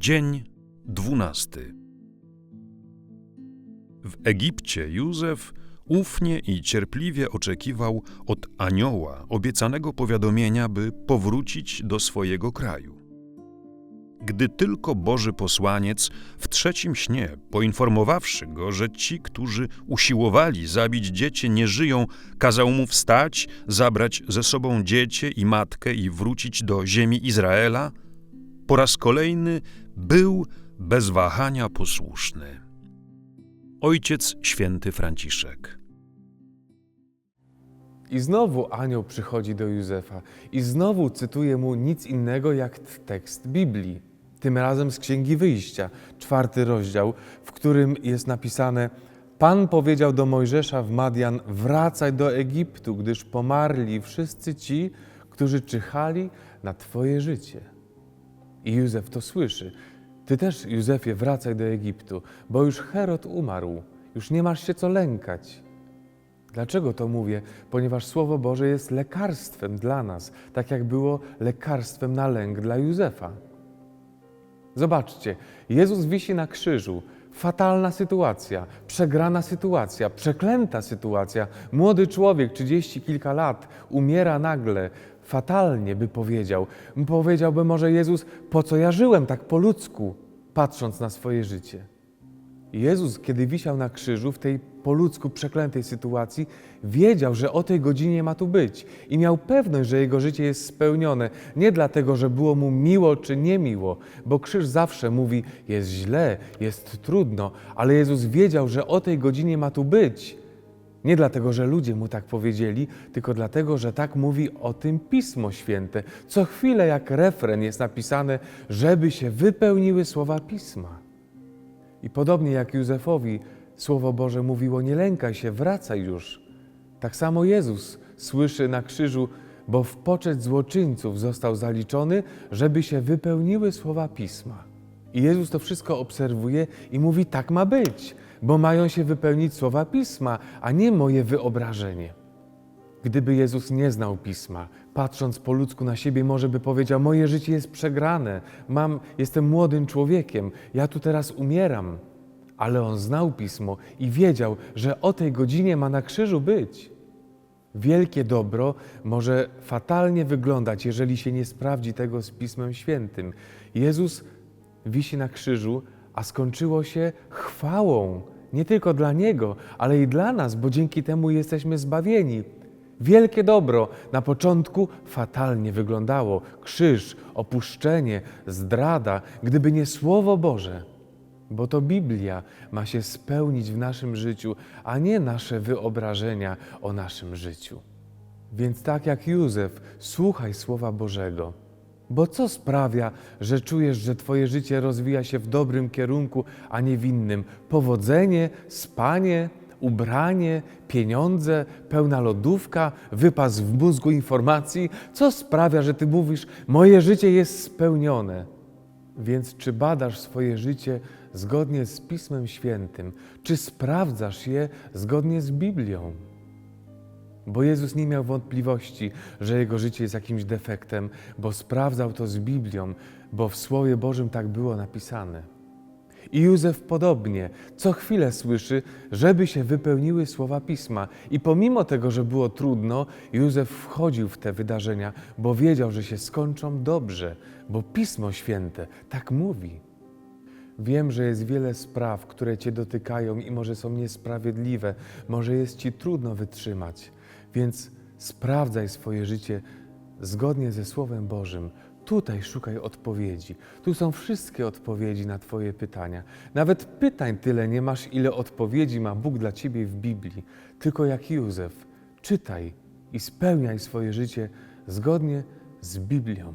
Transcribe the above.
Dzień dwunasty. W Egipcie Józef ufnie i cierpliwie oczekiwał od anioła obiecanego powiadomienia, by powrócić do swojego kraju. Gdy tylko Boży posłaniec w trzecim śnie, poinformowawszy go, że ci, którzy usiłowali zabić dziecię, nie żyją, kazał mu wstać, zabrać ze sobą dziecię i matkę i wrócić do ziemi Izraela, po raz kolejny był bez wahania posłuszny. Ojciec święty Franciszek. I znowu anioł przychodzi do Józefa i znowu cytuje mu nic innego jak tekst Biblii. Tym razem z Księgi Wyjścia, czwarty rozdział, w którym jest napisane: Pan powiedział do Mojżesza w Madian: Wracaj do Egiptu, gdyż pomarli wszyscy ci, którzy czyhali na Twoje życie. I Józef to słyszy. Ty też, Józefie, wracaj do Egiptu, bo już Herod umarł, już nie masz się co lękać. Dlaczego to mówię? Ponieważ Słowo Boże jest lekarstwem dla nas, tak jak było lekarstwem na lęk dla Józefa. Zobaczcie, Jezus wisi na krzyżu. Fatalna sytuacja, przegrana sytuacja, przeklęta sytuacja. Młody człowiek, trzydzieści kilka lat, umiera nagle, fatalnie by powiedział. Powiedziałby może Jezus, po co ja żyłem tak po ludzku, patrząc na swoje życie. Jezus, kiedy wisiał na krzyżu w tej po ludzku przeklętej sytuacji, wiedział, że o tej godzinie ma tu być i miał pewność, że jego życie jest spełnione. Nie dlatego, że było mu miło czy niemiło, bo krzyż zawsze mówi: jest źle, jest trudno, ale Jezus wiedział, że o tej godzinie ma tu być. Nie dlatego, że ludzie mu tak powiedzieli, tylko dlatego, że tak mówi o tym Pismo Święte. Co chwilę, jak refren, jest napisane, żeby się wypełniły słowa Pisma. I podobnie jak Józefowi Słowo Boże mówiło: Nie lękaj się, wracaj już. Tak samo Jezus słyszy na krzyżu, bo w poczet złoczyńców został zaliczony, żeby się wypełniły słowa pisma. I Jezus to wszystko obserwuje i mówi: Tak ma być, bo mają się wypełnić słowa pisma, a nie moje wyobrażenie. Gdyby Jezus nie znał pisma, patrząc po ludzku na siebie, może by powiedział: Moje życie jest przegrane, mam, jestem młodym człowiekiem, ja tu teraz umieram. Ale on znał pismo i wiedział, że o tej godzinie ma na krzyżu być. Wielkie dobro może fatalnie wyglądać, jeżeli się nie sprawdzi tego z Pismem Świętym. Jezus wisi na krzyżu, a skończyło się chwałą, nie tylko dla Niego, ale i dla nas, bo dzięki temu jesteśmy zbawieni. Wielkie dobro na początku fatalnie wyglądało krzyż, opuszczenie, zdrada, gdyby nie Słowo Boże. Bo to Biblia ma się spełnić w naszym życiu, a nie nasze wyobrażenia o naszym życiu. Więc tak jak Józef, słuchaj Słowa Bożego. Bo co sprawia, że czujesz, że Twoje życie rozwija się w dobrym kierunku, a nie w innym? Powodzenie, spanie, ubranie, pieniądze, pełna lodówka, wypas w mózgu informacji. Co sprawia, że Ty mówisz, moje życie jest spełnione? Więc czy badasz swoje życie zgodnie z Pismem Świętym? Czy sprawdzasz je zgodnie z Biblią? Bo Jezus nie miał wątpliwości, że jego życie jest jakimś defektem, bo sprawdzał to z Biblią, bo w Słowie Bożym tak było napisane. I Józef podobnie, co chwilę słyszy, żeby się wypełniły słowa pisma. I pomimo tego, że było trudno, Józef wchodził w te wydarzenia, bo wiedział, że się skończą dobrze, bo Pismo Święte tak mówi. Wiem, że jest wiele spraw, które Cię dotykają i może są niesprawiedliwe, może jest Ci trudno wytrzymać, więc sprawdzaj swoje życie zgodnie ze Słowem Bożym. Tutaj szukaj odpowiedzi. Tu są wszystkie odpowiedzi na Twoje pytania. Nawet pytań tyle nie masz, ile odpowiedzi ma Bóg dla Ciebie w Biblii. Tylko jak Józef, czytaj i spełniaj swoje życie zgodnie z Biblią.